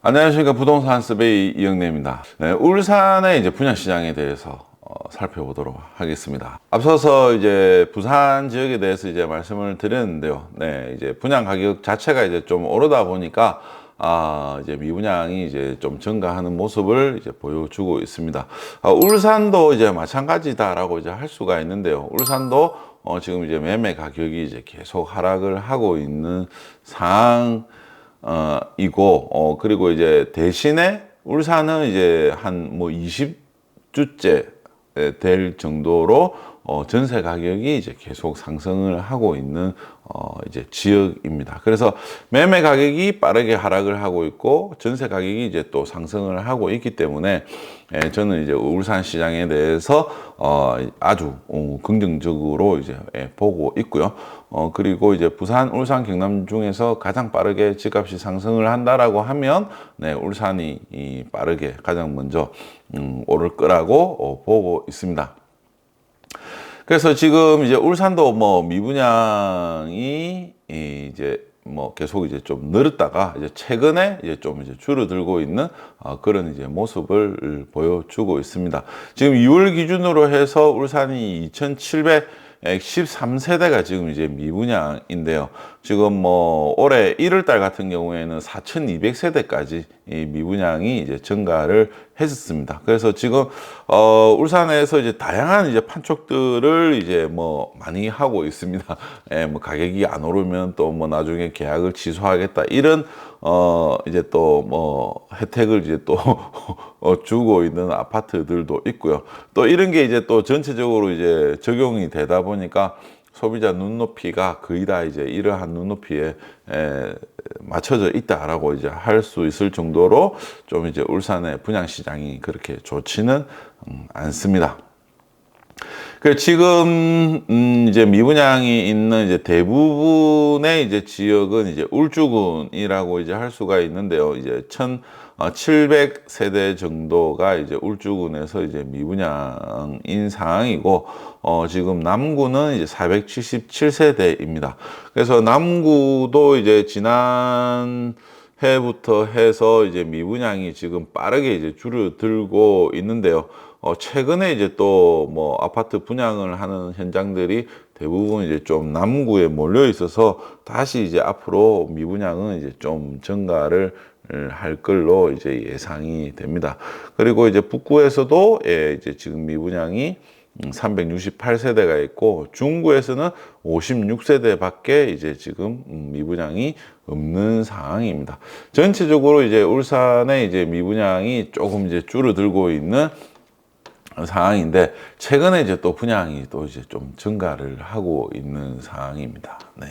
안녕하십니까 부동산 스베이 이영래입니다. 네, 울산의 이제 분양 시장에 대해서 어, 살펴보도록 하겠습니다. 앞서서 이제 부산 지역에 대해서 이제 말씀을 드렸는데요. 네, 이제 분양 가격 자체가 이제 좀 오르다 보니까 아, 이제 미분양이 이제 좀 증가하는 모습을 이제 보여주고 있습니다. 아, 울산도 이제 마찬가지다라고 이제 할 수가 있는데요. 울산도 어, 지금 이제 매매 가격이 이제 계속 하락을 하고 있는 상황 어, 이고, 어, 그리고 이제 대신에 울산은 이제 한 뭐 20주째 될 정도로 어, 전세 가격이 이제 계속 상승을 하고 있는 어, 이제 지역입니다. 그래서 매매 가격이 빠르게 하락을 하고 있고 전세 가격이 이제 또 상승을 하고 있기 때문에 예, 저는 이제 울산 시장에 대해서 어, 아주 어, 긍정적으로 이제 예, 보고 있고요. 어, 그리고 이제 부산, 울산, 경남 중에서 가장 빠르게 집값이 상승을 한다라고 하면 네, 울산이 이 빠르게 가장 먼저 음, 오를 거라고 어, 보고 있습니다. 그래서 지금 이제 울산도 뭐 미분양이 이제 뭐 계속 이제 좀 늘었다가 이제 최근에 이제 좀 이제 줄어들고 있는 어 그런 이제 모습을 보여주고 있습니다. 지금 2월 기준으로 해서 울산이 2,700 13세대가 지금 이제 미분양인데요. 지금 뭐 올해 1월 달 같은 경우에는 4,200세대까지 이 미분양이 이제 증가를 했었습니다. 그래서 지금 어 울산에서 이제 다양한 이제 판촉들을 이제 뭐 많이 하고 있습니다. 예, 뭐 가격이 안 오르면 또 뭐 나중에 계약을 취소하겠다 이런 어 이제 또 뭐 혜택을 이제 또 어, 주고 있는 아파트들도 있고요. 또 이런 게 이제 또 전체적으로 이제 적용이 되다 보니까 소비자 눈높이가 거의 다 이제 이러한 눈높이에 에, 맞춰져 있다라고 이제 할 수 있을 정도로 좀 이제 울산의 분양 시장이 그렇게 좋지는 음, 않습니다. 그 지금 음 이제 미분양이 있는 이제 대부분의 이제 지역은 이제 울주군이라고 이제 할 수가 있는데요. 이제 천 700세대 어, 정도가 이제 울주군에서 이제 미분양인 상황이고 어 지금 남구는 이제 477세대입니다. 그래서 남구도 이제 지난 해부터 해서 이제 미분양이 지금 빠르게 이제 줄어들고 있는데요. 어, 최근에 이제 또 뭐 아파트 분양을 하는 현장들이 대부분 이제 좀 남구에 몰려 있어서 다시 이제 앞으로 미분양은 이제 좀 증가를 할 걸로 이제 예상이 됩니다. 그리고 이제 북구에서도 예, 이제 지금 미분양이 368세대가 있고 중구에서는 56세대밖에 이제 지금 미분양이 없는 상황입니다. 전체적으로 이제 울산의 이제 미분양이 조금 이제 줄어들고 있는 상황인데 최근에 이제 또 분양이 또 이제 좀 증가를 하고 있는 상황입니다. 네.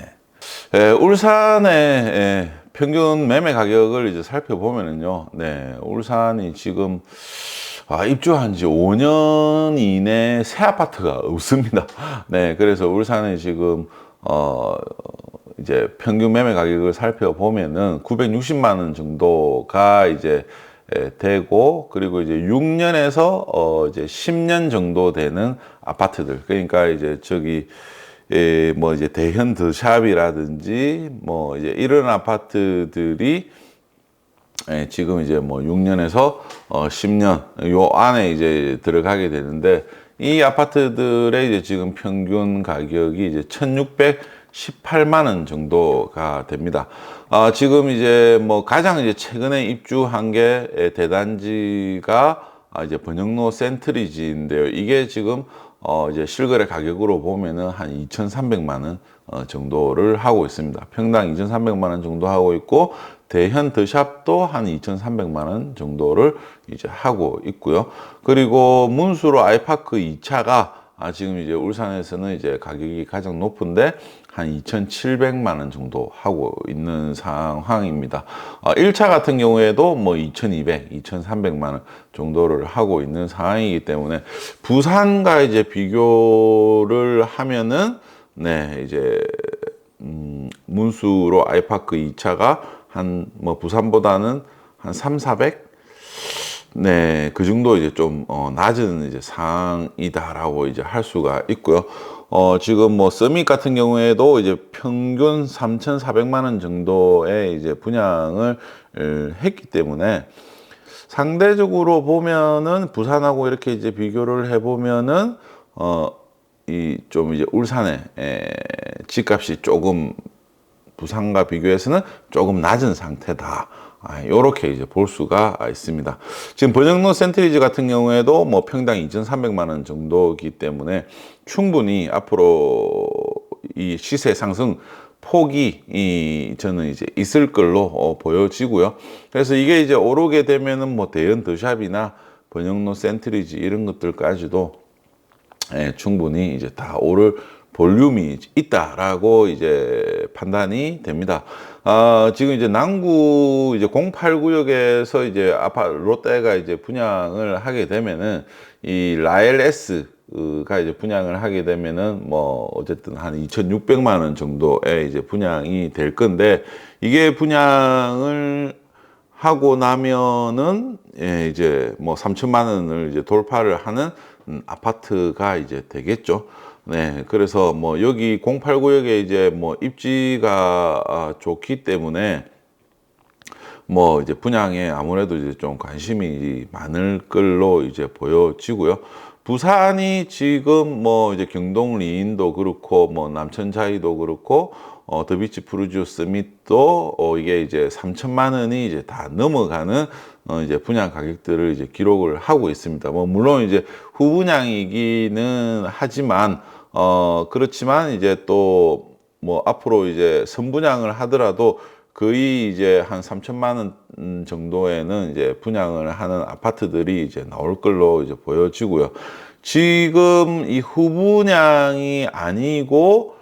에, 울산의 에, 평균 매매 가격을 이제 살펴보면은요, 네, 울산이 지금 아, 입주한 지 5년 이내 새 아파트가 없습니다. 네, 그래서 울산에 지금, 어, 이제 평균 매매 가격을 살펴보면은 960만 원 정도가 이제 되고 그리고 이제 6년에서 어 이제 10년 정도 되는 아파트들. 그러니까 이제 저기 예, 뭐 이제 대형 더샵이라든지 뭐 이제 이런 아파트들이 예, 지금 이제 뭐 6년에서 어 10년 요 안에 이제 들어가게 되는데 이 아파트들의 이제 지금 평균 가격이 이제 1,618만 원 정도가 됩니다. 아, 지금 이제 뭐 가장 이제 최근에 입주한 게 대단지가 아, 이제 번영로 센트리지인데요. 이게 지금 어 이제 실거래 가격으로 보면은 한 2,300만 원 어, 정도를 하고 있습니다. 평당 2,300만 원 정도 하고 있고 대현 더샵도 한 2,300만 원 정도를 이제 하고 있고요. 그리고 문수로 아이파크 2차가 아, 지금 이제 울산에서는 이제 가격이 가장 높은데 한 2,700만 원 정도 하고 있는 상황입니다. 어, 1차 같은 경우에도 뭐 2,200, 2,300만 원 정도를 하고 있는 상황이기 때문에 부산과 이제 비교를 하면은 네, 이제 음, 문수로 아이파크 2차가 한 뭐 부산보다는 한 3, 400 네, 그 정도 이제 좀 어, 낮은 이제 상황이다라고 이제 할 수가 있고요. 어, 지금 뭐 서밋 같은 경우에도 이제 평균 3,400만 원 정도의 이제 분양을 을 했기 때문에 상대적으로 보면은 부산하고 이렇게 이제 비교를 해 보면은 어, 이 좀 이제 울산의 에, 집값이 조금 부산과 비교해서는 조금 낮은 상태다. 아, 요렇게 이제 볼 수가 있습니다. 지금 번영로 센트리지 같은 경우에도 뭐 평당 2,300만 원 정도이기 때문에 충분히 앞으로 이 시세 상승 폭이 이 저는 이제 있을 걸로 어, 보여지고요. 그래서 이게 이제 오르게 되면은 뭐 대연 더샵이나 번영로 센트리지 이런 것들까지도 예, 충분히 이제 다 오를 볼륨이 있다라고 이제 판단이 됩니다. 아, 지금 이제 남구 이제 08구역에서 이제 아파 롯데가 이제 분양을 하게 되면은 이 라엘 S가 이제 분양을 하게 되면은 뭐 어쨌든 한 2,600만 원 정도의 이제 분양이 될 건데 이게 분양을 하고 나면은 예, 이제 뭐 3천만 원을 이제 돌파를 하는 음, 아파트가 이제 되겠죠. 네, 그래서 뭐 여기 08구역에 이제 뭐 입지가 아, 좋기 때문에 뭐 이제 분양에 아무래도 이제 좀 관심이 많을 걸로 이제 보여지고요. 부산이 지금 뭐 이제 경동 리인도 그렇고 뭐 남천자이도 그렇고 어 더비치 푸르지오 스 밋도 어 이게 이제 3천만 원이 이제 다 넘어가는 어 이제 분양 가격들을 이제 기록을 하고 있습니다. 뭐 물론 이제 후분양이기는 하지만 어 그렇지만 이제 또 뭐 앞으로 이제 선분양을 하더라도 거의 이제 한 3천만 원 정도에는 이제 분양을 하는 아파트들이 이제 나올 걸로 이제 보여지고요. 지금 이 후분양이 아니고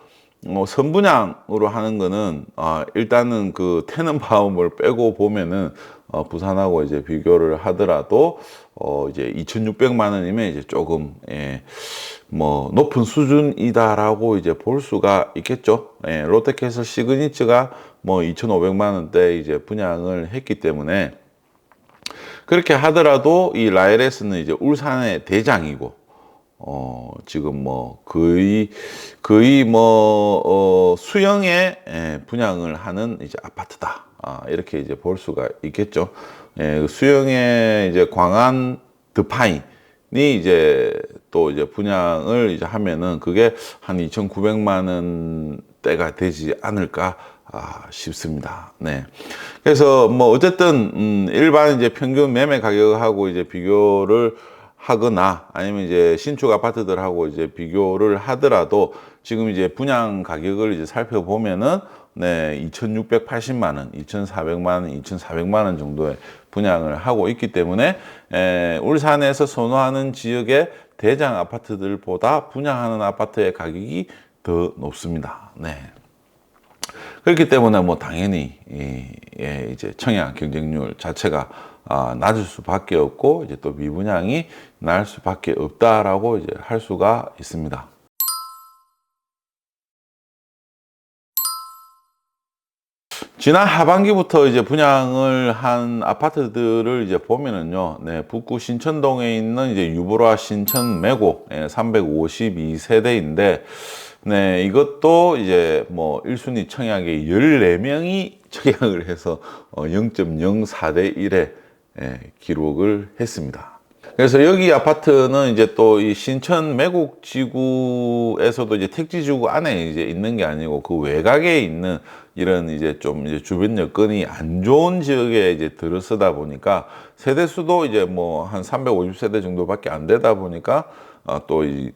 뭐 선분양으로 하는 거는 어 일단은 그 테넌바움을 빼고 보면은 어 부산하고 이제 비교를 하더라도 어 이제 2,600만 원이면 이제 조금 예. 뭐 높은 수준이다라고 이제 볼 수가 있겠죠. 예, 롯데캐슬 시그니처가 뭐 2,500만 원대 이제 분양을 했기 때문에 그렇게 하더라도 이 라이레스는 이제 울산의 대장이고 어 지금 뭐 거의 거의 뭐 어, 수영의 예, 분양을 하는 이제 아파트다. 아, 이렇게 이제 볼 수가 있겠죠. 예, 수영의 이제 광안 드파인 이 이제 또 이제 분양을 이제 하면은 그게 한 2,900만 원대가 되지 않을까 아, 싶습니다. 네. 그래서 뭐 어쨌든 음, 일반 이제 평균 매매 가격하고 이제 비교를 하거나 아니면 이제 신축 아파트들하고 이제 비교를 하더라도 지금 이제 분양 가격을 이제 살펴보면은 네, 2,680만 원, 2,400만 원, 2,400만 원 정도의 분양을 하고 있기 때문에 에, 울산에서 선호하는 지역의 대장 아파트들보다 분양하는 아파트의 가격이 더 높습니다. 네. 그렇기 때문에 뭐 당연히 이, 예, 이제 청약 경쟁률 자체가 아, 낮을 수밖에 없고 이제 또 미분양이 날 수밖에 없다라고 이제 할 수가 있습니다. 지난 하반기부터 이제 분양을 한 아파트들을 이제 보면은요, 네, 북구 신천동에 있는 이제 유보라 신천 매고 예, 352세대인데, 네, 이것도 이제 뭐 1순위 청약에 14명이 청약을 해서 어, 0.04대 1에 예, 기록을 했습니다. 그래서 여기 아파트는 이제 또 이 신천 매국 지구에서도 이제 택지 지구 안에 이제 있는 게 아니고 그 외곽에 있는 이런 이제 좀 이제 주변 여건이 안 좋은 지역에 이제 들어서다 보니까 세대 수도 이제 뭐 한 350세대 정도밖에 안 되다 보니까 어 또이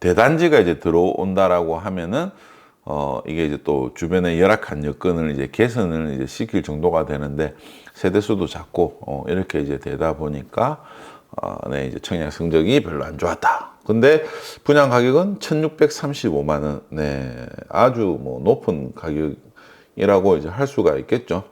대단지가 이제 들어온다라고 하면은 어 이게 이제 또 주변의 열악한 여건을 이제 개선을 이제 시킬 정도가 되는데 세대 수도 작고 어 이렇게 이제 되다 보니까 어, 네, 이제 청약 성적이 별로 안 좋았다. 근데 분양 가격은 1,635만 원. 네. 아주 뭐 높은 가격 이라고 이제 할 수가 있겠죠.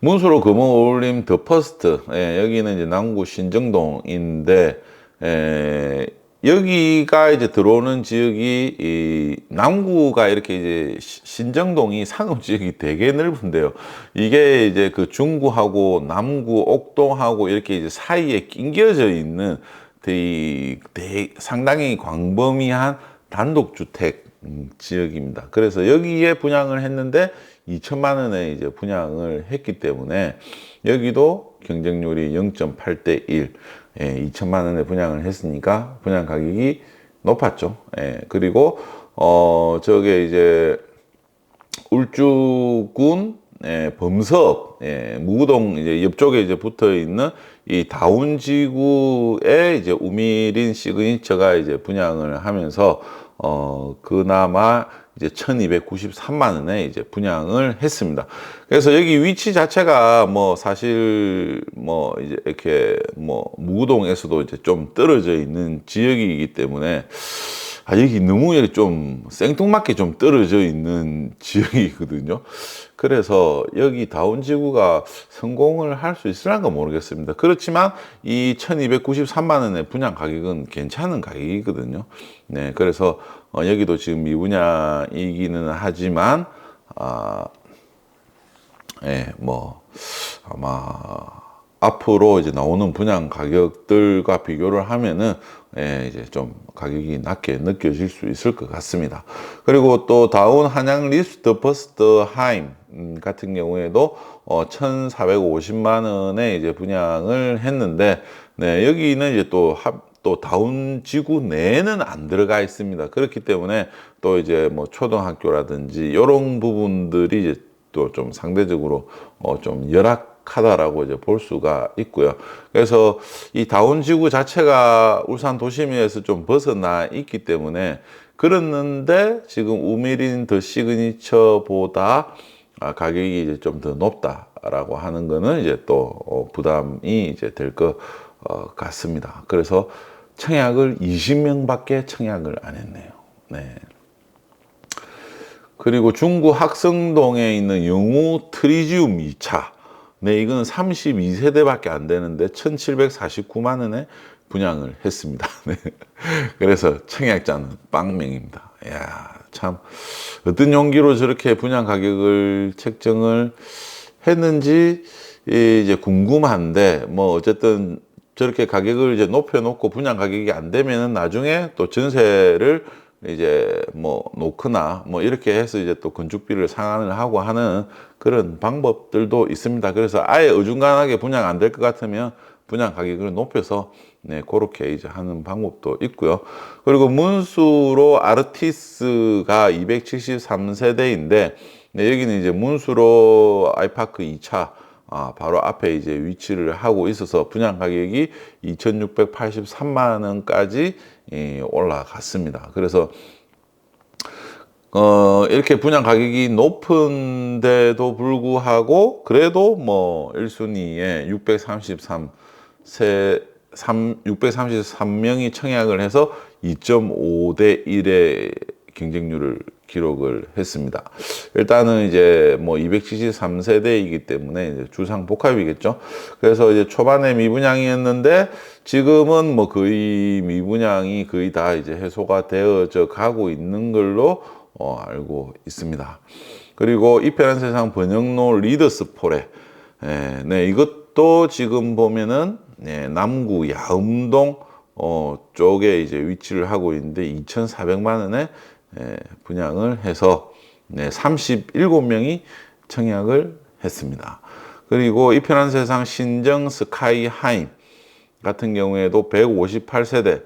문수로 금호 올림 더 퍼스트. 예, 여기는 이제 남구 신정동인데 예, 여기가 이제 들어오는 지역이 이 남구가 이렇게 이제 신정동이 상업 지역이 되게 넓은데요. 이게 이제 그 중구하고 남구, 옥동하고 이렇게 이제 사이에 낑겨져 있는 대, 대, 상당히 광범위한 단독주택 음, 지역입니다. 그래서 여기에 분양을 했는데 2천만 원에 이제 분양을 했기 때문에 여기도 경쟁률이 0.8대 1, 예, 2천만 원에 분양을 했으니까 분양 가격이 높았죠. 예, 그리고 어 저게 이제 울주군 예, 범석 예, 무구동 이제 옆쪽에 이제 붙어 있는 이 다운지구에 이제 우미린 시그니처가 이제 분양을 하면서 어 그나마 이제 1293만 원에 이제 분양을 했습니다. 그래서 여기 위치 자체가 뭐 사실 뭐 이제 이렇게 뭐 무구동에서도 이제 좀 떨어져 있는 지역이기 때문에 아, 여기 너무 좀 생뚱맞게 좀 떨어져 있는 지역이거든요. 그래서 여기 다운 지구가 성공을 할 수 있을란가 모르겠습니다. 그렇지만 이 1293만 원의 분양 가격은 괜찮은 가격이거든요. 네, 그래서 어, 여기도 지금 미분양이기는 하지만, 아, 예, 뭐, 아마, 앞으로 이제 나오는 분양 가격들과 비교를 하면은 예, 이제 좀 가격이 낮게 느껴질 수 있을 것 같습니다. 그리고 또 다운 한양 리스트 버스트 하임 음, 같은 경우에도 어, 1,450만 원에 이제 분양을 했는데 네, 여기는 이제 또 합, 또 다운 지구 내에는 안 들어가 있습니다. 그렇기 때문에 또 이제 뭐 초등학교라든지 이런 부분들이 이제 또 좀 상대적으로 어, 좀 열악 하다라고 이제 볼 수가 있고요. 그래서 이 다운 지구 자체가 울산 도심에서 좀 벗어나 있기 때문에 그랬는데 지금 우미린 더 시그니처보다 아, 가격이 이제 좀 더 높다라고 하는 거는 이제 또 어, 부담이 이제 될것 어, 같습니다. 그래서 청약을 20명밖에 청약을 안 했네요. 네. 그리고 중구 학성동에 있는 영우 트리지움 2차. 네, 이건 32세대밖에 안 되는데 1,749만 원에 분양을 했습니다. 네. 그래서 청약자는 빵명입니다. 야, 참 어떤 용기로 저렇게 분양 가격을 책정을 했는지 이제 궁금한데 뭐 어쨌든 저렇게 가격을 이제 높여 놓고 분양 가격이 안 되면은 나중에 또 전세를 이제 뭐 놓거나 뭐 이렇게 해서 이제 또 건축비를 상환을 하고 하는 그런 방법들도 있습니다. 그래서 아예 어중간하게 분양 안 될 것 같으면 분양 가격을 높여서 네, 그렇게 이제 하는 방법도 있고요. 그리고 문수로 아르티스가 273세대인데 네, 여기는 이제 문수로 아이파크 2차 아, 바로 앞에 이제 위치를 하고 있어서 분양 가격이 2,683만 원까지 예, 올라갔습니다. 그래서 어, 이렇게 분양 가격이 높은데도 불구하고 그래도 뭐 1순위에 633 세, 3, 633명이 청약을 해서 2.5대 1의 경쟁률을 기록을 했습니다. 일단은 이제 뭐 273세대이기 때문에 주상 복합이겠죠. 그래서 이제 초반에 미분양이었는데 지금은 뭐 거의 미분양이 거의 다 이제 해소가 되어져 가고 있는 걸로 어, 알고 있습니다. 그리고 이 편한 세상 번영로 리더스 폴에 예, 네 이것도 지금 보면은 네, 남구 야음동 어, 쪽에 이제 위치를 하고 있는데 2,400만 원에 예, 분양을 해서 네, 37명이 청약을 했습니다. 그리고 이 편한 세상 신정 스카이 하임 같은 경우에도 158세대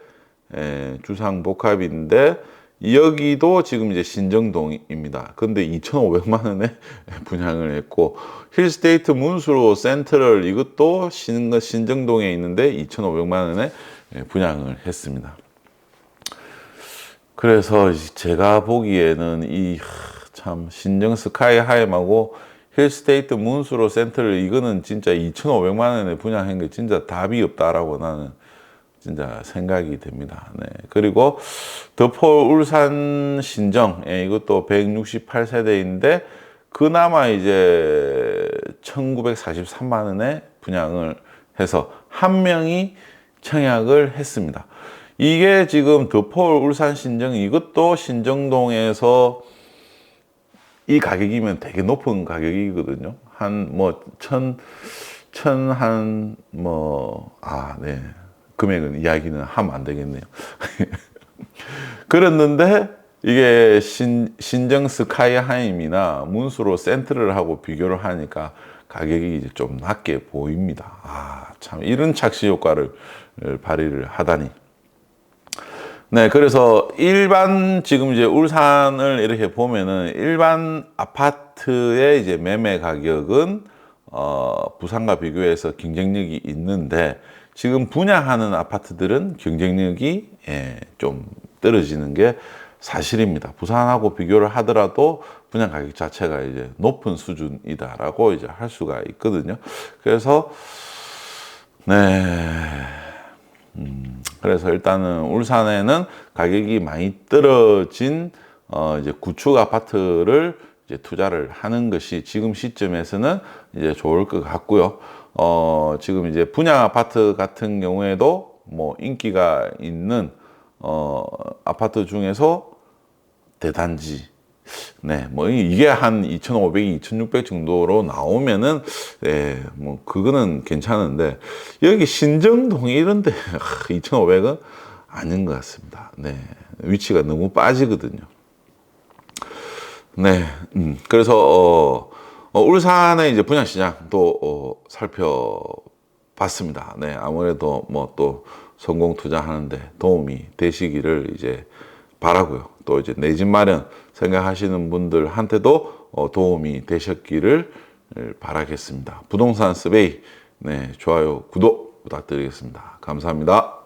예, 주상 복합인데 여기도 지금 이제 신정동입니다. 근데 2,500만 원에 분양을 했고 힐스테이트 문수로 센트럴 이것도 신, 신정동에 있는데 2,500만 원에 분양을 했습니다. 그래서 제가 보기에는 이 참 신정 스카이 하임하고 힐스테이트 문수로 센터를 이거는 진짜 2,500만 원에 분양한 게 진짜 답이 없다라고 나는 진짜 생각이 됩니다. 네. 그리고 더폴 울산 신정 예, 이것도 168세대인데 그나마 이제 1943만 원에 분양을 해서 한 명이 청약을 했습니다. 이게 지금 더폴 울산 신정 이것도 신정동에서 이 가격이면 되게 높은 가격이거든요. 한 뭐 천 천 한 뭐 아 네. 금액은 이야기는 하면 안 되겠네요. 그랬는데 이게 신, 신정 스카이하임이나 문수로 센트를 하고 비교를 하니까 가격이 이제 좀 낮게 보입니다. 아, 참 이런 착시 효과를 발휘를 하다니. 네, 그래서 일반 지금 이제 울산을 이렇게 보면은 일반 아파트의 이제 매매 가격은 어, 부산과 비교해서 경쟁력이 있는데 지금 분양하는 아파트들은 경쟁력이 예, 좀 떨어지는 게 사실입니다. 부산하고 비교를 하더라도 분양 가격 자체가 이제 높은 수준이다라고 이제 할 수가 있거든요. 그래서 네. 음, 그래서 일단은 울산에는 가격이 많이 떨어진 어 이제 구축 아파트를 이제 투자를 하는 것이 지금 시점에서는 이제 좋을 것 같고요. 어 지금 이제 분양 아파트 같은 경우에도 뭐 인기가 있는 어 아파트 중에서 대단지 네, 뭐 이게 한 2,500, 2,600 정도로 나오면은 예, 뭐 그거는 괜찮은데 여기 신정동 이런데 2,500은 아닌 것 같습니다. 네, 위치가 너무 빠지거든요. 네, 음, 그래서 어, 어, 울산의 이제 분양 시장 또 어, 살펴봤습니다. 네, 아무래도 뭐 또 성공 투자하는데 도움이 되시기를 이제 바라고요. 또 이제 내 집 마련 생각하시는 분들한테도 어, 도움이 되셨기를 바라겠습니다. 부동산 스베이 네, 좋아요, 구독 부탁드리겠습니다. 감사합니다.